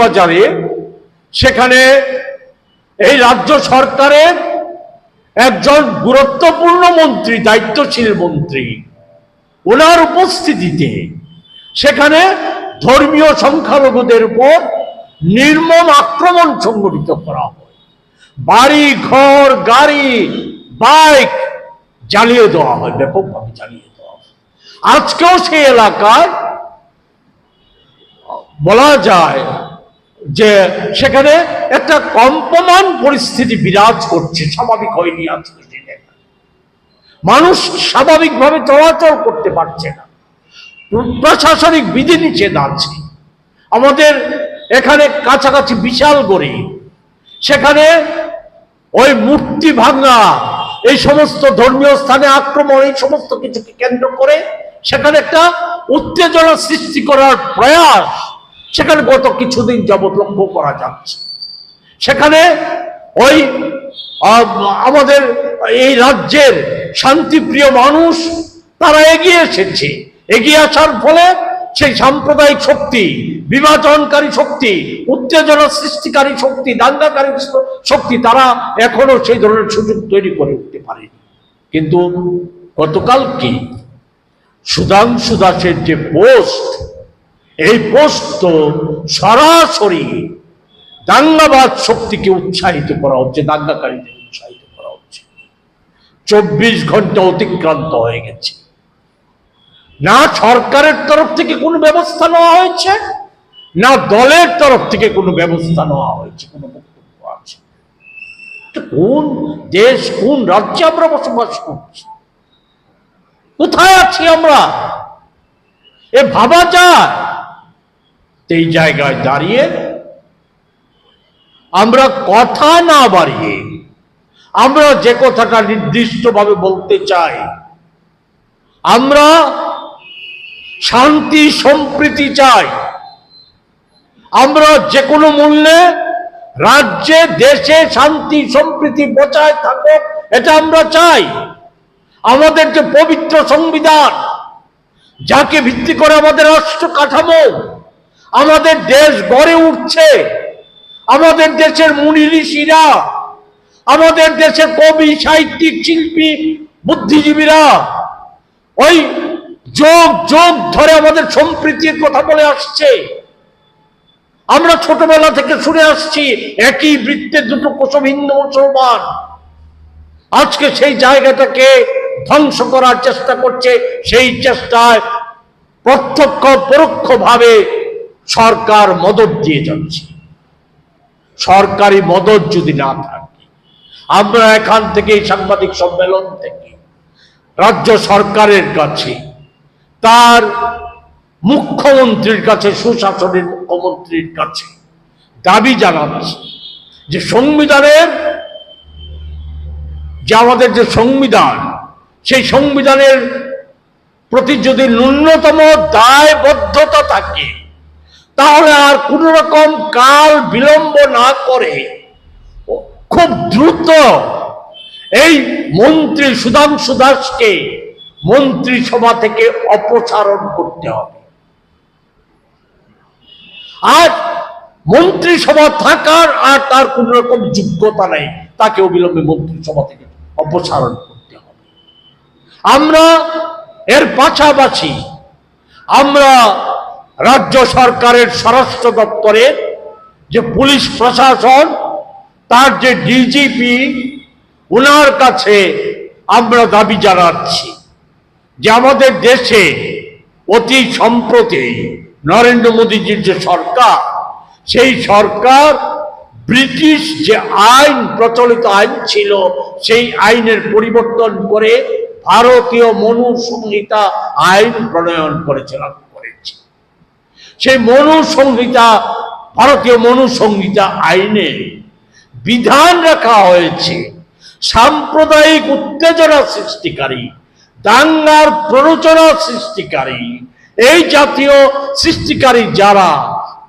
বাজারে সেখানে এই রাজ্য সরকারের একজন গুরুত্বপূর্ণ মন্ত্রী, দায়িত্বশীল মন্ত্রী, ওনার উপস্থিতিতে সেখানে ধর্মীয় সংখ্যালঘুদের উপর নির্মম আক্রমণ করা হয়। বাড়ি, ঘর, গাড়ি, বাইক জ্বালিয়ে দেওয়া হয়, ব্যাপকভাবে জ্বালিয়ে দেওয়া হয়। আজকেও সেই এলাকায় বলা যায় যে সেখানে একটা কম্পমান পরিস্থিতি বিরাজ করছে, স্বাভাবিক হয়নি আজকে মানুষ স্বাভাবিকভাবে চলাচল করতে পারছে না। প্রশাসনিক বিধিনিষেধ আছে। আমাদের এখানে কাছাকাছি বিশাল গড়ি। সেখানে ওই মূর্তি ভাঙা, এই সমস্ত ধর্মীয় স্থানে আক্রমণ, এই সমস্ত কিছুকে কেন্দ্র করে সেখানে একটা উত্তেজনা সৃষ্টি করার প্রয়াস সেখানে গত কিছুদিন যাবৎ করা যাচ্ছে। সেখানে ওই আমাদের এই রাজ্যের শান্তিপ্রিয় মানুষ, তারা এগিয়ে এসেছে। এগিয়ে আসার ফলে সেই সাম্প্রদায়িক শক্তি, বিভাজনকারী শক্তি, উত্তেজনা সৃষ্টিকারী শক্তি, দাঙ্গাকারী শক্তি, তারা এখনও সেই ধরনের সুযোগ তৈরি করে উঠতে পারেনি। কিন্তু গতকাল কি সুধাংশু দাসের যে পোস্ট এই তো সরাসরি দাঙ্গাবাদ শক্তিকে উৎসাহিত করা হচ্ছে, দাঙ্গাকারীদের উৎসাহিত করা হচ্ছে। চব্বিশ ঘণ্টা অতিক্রান্ত হয়ে গেছে। না সরকারের তরফ থেকে কোনো ব্যবস্থা নেওয়া হয়েছে, না দলের তরফ থেকে কোনো ব্যবস্থা নেওয়া হয়েছে, কোনো বক্তব্য আছে। কোন দেশ, কোন রাজ্যে আমরা বসবাস করছি? কোথায় আছি আমরা? এ ভাবা যায়। এই জায়গায় দাঁড়িয়ে আমরা কথা না বাড়িয়ে, আমরা যে কথাটা নির্দিষ্টভাবে বলতে চাই, আমরা শান্তি, সম্প্রীতি চাই। আমরা যে কোনো মূল্যে রাজ্যে, দেশে শান্তি, সম্প্রীতি বজায় থাকুক, এটা আমরা চাই। আমাদের যে পবিত্র সংবিধান, যাকে ভিত্তি করে আমাদের রাষ্ট্র কাঠামো আমাদের দেশ গড়ে উঠছে। আমাদের দেশের মুনি ঋষিরা, আমাদের দেশের কবি, সাহিত্যিক, শিল্পী, বুদ্ধিজীবীরা, ওই যোগ যোগ ধরে আমাদের সম্প্রীতির কথা বলে আসছে। আমরা ছোটবেলা থেকে শুনে আসছি, একই বৃত্তের দুটো কোষম হিন্দু মুসলমান। আজকে সেই জায়গাটাকে ধ্বংস করার চেষ্টা করছে, সেই চেষ্টায় প্রত্যক্ষ পরোক্ষভাবে সরকার মদত দিয়ে যাচ্ছে। সরকারি মদত যদি না থাকে, আমরা এখান থেকে সাংবাদিক সম্মেলন থেকে রাজ্য সরকারের কাছে, তার মুখ্যমন্ত্রীর কাছে, সুশাসনের মুখ্যমন্ত্রীর কাছে দাবি জানাচ্ছি যে সংবিধানের যে আমাদের যে সংবিধান, সেই সংবিধানের প্রতি যদি ন্যূনতম দায়বদ্ধতা থাকে তাহলে আর কোন রকম কাল বিলম্ব না করে খুব দ্রুত এই মন্ত্রী সুধাংশু দাসকে মন্ত্রিসভা থেকে অপসারণ করতে হবে। আর মন্ত্রিসভা থাকার আর তার কোন রকম যোগ্যতা নেই, তাকে অবিলম্বে মন্ত্রিসভা থেকে অপসারণ করতে হবে। আমরা এর পাশাপাশি আমরা রাজ্য সরকারের স্বরাষ্ট্র দপ্তরের যে পুলিশ প্রশাসন, তার যে ডিজিপি ওনার কাছে আমরা দাবি জানাচ্ছি যে আমাদের দেশে অতি সম্প্রতি নরেন্দ্র মোদীজির যে সরকার, সেই সরকার ব্রিটিশ যে আইন, প্রচলিত আইন ছিল, সেই আইনের পরিবর্তন করে ভারতীয় মনুসংহিতা আইন প্রণয়ন করেছিল করেছে সেই মনু সংহিতা ভারতীয় মনু সংহিতা আইনে বিধান রাখা হয়েছে। সাম্প্রদায়িক উত্তেজনা সৃষ্টিকারী, দাঙ্গার প্ররোচনা সৃষ্টিকারী, এই জাতীয় সৃষ্টিকারী যারা,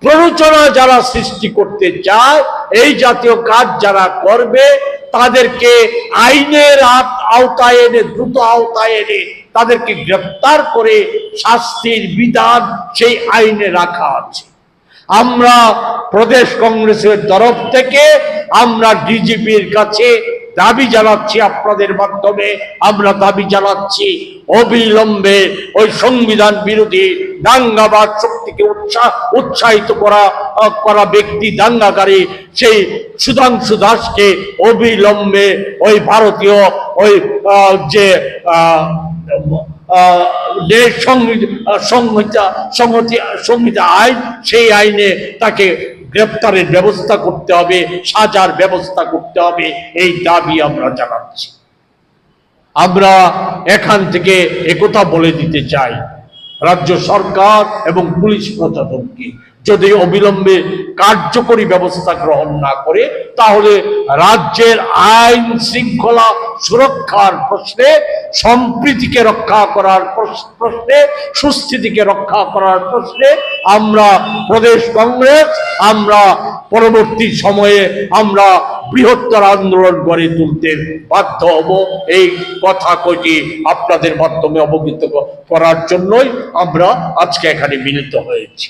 প্ররোচনা যারা সৃষ্টি করতে চায়, এই জাতীয় কাজ যারা করবে, তাদেরকে আইনের আওতায় এনে, দ্রুত আওতায় এনে তাদেরকে গ্রেফতার করে শাস্তির বিধান সেই আইনে রাখা আছে। আমরা প্রদেশ কংগ্রেসের তরফ থেকে আমরা ডিজিপির কাছে দাবি জানাচ্ছি আপনাদের মাধ্যমে, আমরা দাবি জানাচ্ছি অবিলম্বে ওই সংবিধান বিরোধী দাঙ্গাবাদ শক্তিকে উৎসাহ উৎসাহিত করা করা ব্যক্তি দাঙ্গাকারী, সেই সুধাংশু দাসকে অবিলম্বে ওই ভারতীয় ওই যে সংহতি, সংহিতা আইন, সেই আইনে তাকে গ্রেপ্তারের ব্যবস্থা করতে হবে, সাজার ব্যবস্থা করতে হবে, এই দাবি আমরা জানাচ্ছি। আমরা এখান থেকে একথা বলে দিতে চাই। রাজ্য সরকার এবং পুলিশ প্রশাসনকে যদি অবিলম্বে কার্যকরী ব্যবস্থা গ্রহণ না করে, তাহলে রাজ্যের আইন শৃঙ্খলা সুরক্ষার প্রশ্নে, সম্প্রীতিকে রক্ষা করার প্রশ্নে, সুস্থিতিকে রক্ষা করার প্রশ্নে আমরা প্রদেশ কংগ্রেস, আমরা পরবর্তী সময়ে আমরা বৃহত্তর আন্দোলন গড়ে তুলতে বাধ্য হব। এই কথা কটি আপনাদের মাধ্যমে অবগত করার জন্যই আমরা আজকে এখানে মিলিত হয়েছি।